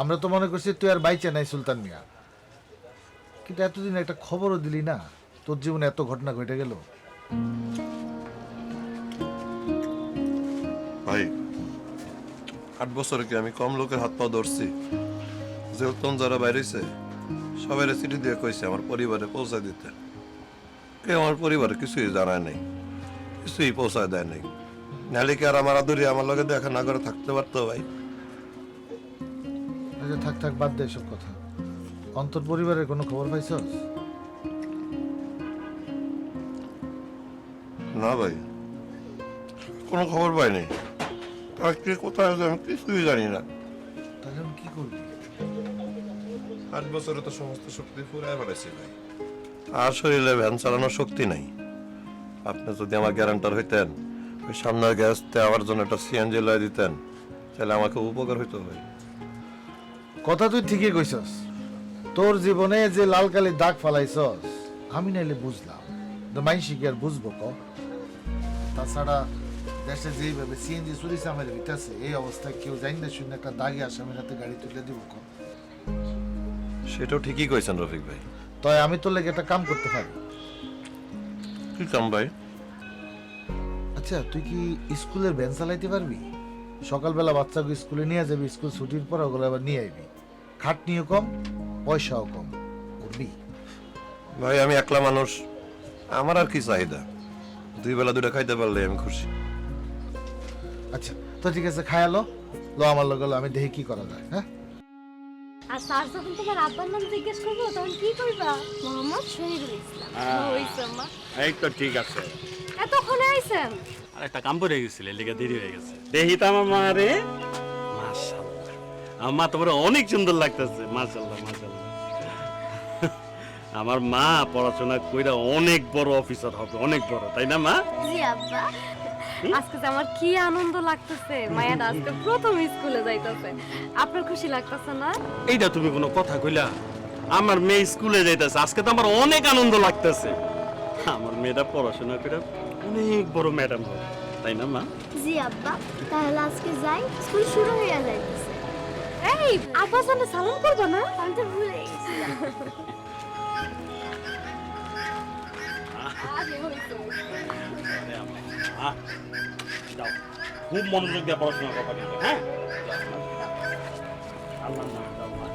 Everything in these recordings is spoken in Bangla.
আমরা তো মনে করছি তুই আর বাইচে নাই সুলতান মিয়া। কিন্তু এতদিন একটা খবরও দিলি না, তোর জীবনে এত ঘটনা ঘটে গেল। ভাই, আট বছরে কি আমি কম লোকের হাত পা ধরছি? যেহেতু যারা বাইরেছে সবাই চিঠি দিয়ে কইছে আমার পরিবারে পৌঁছায় দিতে। কেউ আমার পরিবারে কিছুই জানায় নাই, কিছুই পৌঁছায় দেয় নাই। নাহলে কি আর আমার আদরি আমার লগে দেখা না করে থাকতে পারতো ভাই। আচ্ছা থাক থাক বাদ দে এসব কথা। অন্তর পরিবারের কোনো খবর পাইছস না ভাই কোনো খবর পাইনি। কে কোথায় আছে আমি কিছুই জানি না। তাহলে আমি কি করবি? আট বছরে তো সমস্ত শক্তি ফুরায় ফেলেছি ভাই। আর শরীরে ভ্যান চালানোর শক্তি নাই। আপনি যদি আমার গ্যারান্টার হইতেন ওই সামনের গ্যাসতে আমার জন্য একটা সিএনজি লয় দিতেন তাহলে আমাকে উপকার হইতো ভাই। কথা তুই ঠিকই কইছস। তোর জীবনে যে লাল কালির দাগ ফালাইছস আমি নাইলে বুঝলাম। তো মাইনসি কি আর বুঝব ক। তাছাড়া দেশে যেইভাবে সিএনজি চুরি চামের ভিটাছে এই অবস্থায় কেউ জানি না শুনে একটা দাগে আসামের হাতে গাড়ি তুলে দিব ক। সেটাও ঠিকই কইছেন রফিক ভাই। তাই আমি তোর লেগে একটা কাম করতে পারি। কি কাম ভাই? আচ্ছা তুই কি স্কুলের ভ্যান চালাইতে পারবি? সকালবেলা বাচ্চাকে স্কুলে নিয়ে যাবি স্কুল ছুটির পর ওগুলো আবার নিয়ে আইবি। খাটনিও কম পয়সাও কম। করবি ভাই আমি একলা মানুষ। আমার আর কি চাহিদা? দুই বেলা দুটা খাইতে পারলে আমি খুশি। আচ্ছা তো ঠিক আছে খায়ালো লো। আমার লগে আমি দেখি কি করা যায় হ্যাঁ? আর স্যার যখন তোমার আব্বার নাম জিজ্ঞেস করব তখন কি করবা? মোহাম্মদ শহীদুল ইসলাম। এই তো ঠিক আছে। এতক্ষণে আইছেন? আর একটা কাম পড়ে গেছিল লিগে দেরি হয়ে গেছে। তো আমার মা রে। মাশাআল্লাহ। আমার মা তোমার অনেক সুন্দর লাগতেছে। মাশাআল্লাহ মাশাআল্লাহ। আমার মা পড়াশোনা কইরা অনেক বড় অফিসার হবে অনেক বড় তাই না মা? জি আব্বা। আজকে যে আমার কি আনন্দ লাগতেছে মায়ের আজকে প্রথম স্কুলে যাইতেছে। আপনার খুশি লাগতেছে না? এইটা তুমি কোনো কথা কইলা? আমার মেয়ে স্কুলে যাইতেছে আজকে তো আমার অনেক আনন্দ লাগতেছে। আমার মেয়েটা পড়াশোনা করে অনেক বড় ম্যাডাম হবে তাই না মা? জি আব্বা। তাহলে আজকে যাই স্কুল শুরু হয়ে যাইতেছে। এই আব্বা জানে সালাম করব না? আমি তো ভুলে খুব মনোযোগ দিয়ে পড়াশোনা করবা কিন্তু, হ্যাঁ? আল্লাহ মা।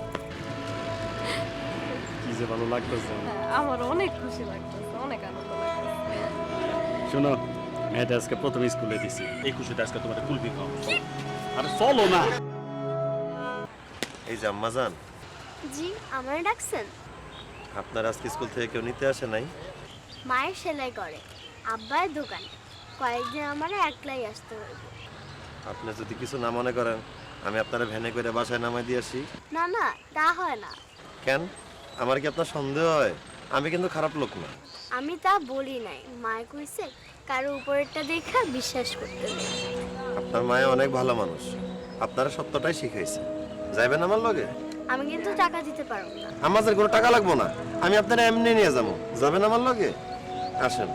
কি যে ভালো লাগতেছে। আমার অনেক খুশি লাগতেছে অনেক আনন্দ লাগতেছে। শোনো মেয়েটা আজকে প্রথম স্কুলে দিছি। এই খুশিতে আজকে তোমার কুলবি খাও আরে চলো না। এই যে আম্মা যান জি আমার ডাকছেন? আপনার আজকে স্কুল থেকে কেউ নিতে আসে নাই? মায়ের সেলাই করে আব্বার দোকানে। কয়েকদিন আমার একলাই আসতে হইব। আপনি যদি কিছু না মনে করেন আমি আপনার ভ্যানে করে বাসায় নামাই দিয়ে আসি। না না তা হয় না। কেন? আমার কি আপনার সন্দেহ হয়? আমি কিন্তু খারাপ লোক না। আমি তা বলি নাই। মায় কইছে কারও উপরেরটা দেখা বিশ্বাস করতে নেই। আপনার মায়ে অনেক ভালো মানুষ। আপনারা সত্যটাই শিখাইছে। যাইবেন আমার লগে? আমি কিন্তু টাকা দিতে পারব না। আমার কোনো টাকা লাগবো না। আমি আপনারা এমনি নিয়ে যাব। যাবেন আমার লগে? আসেন।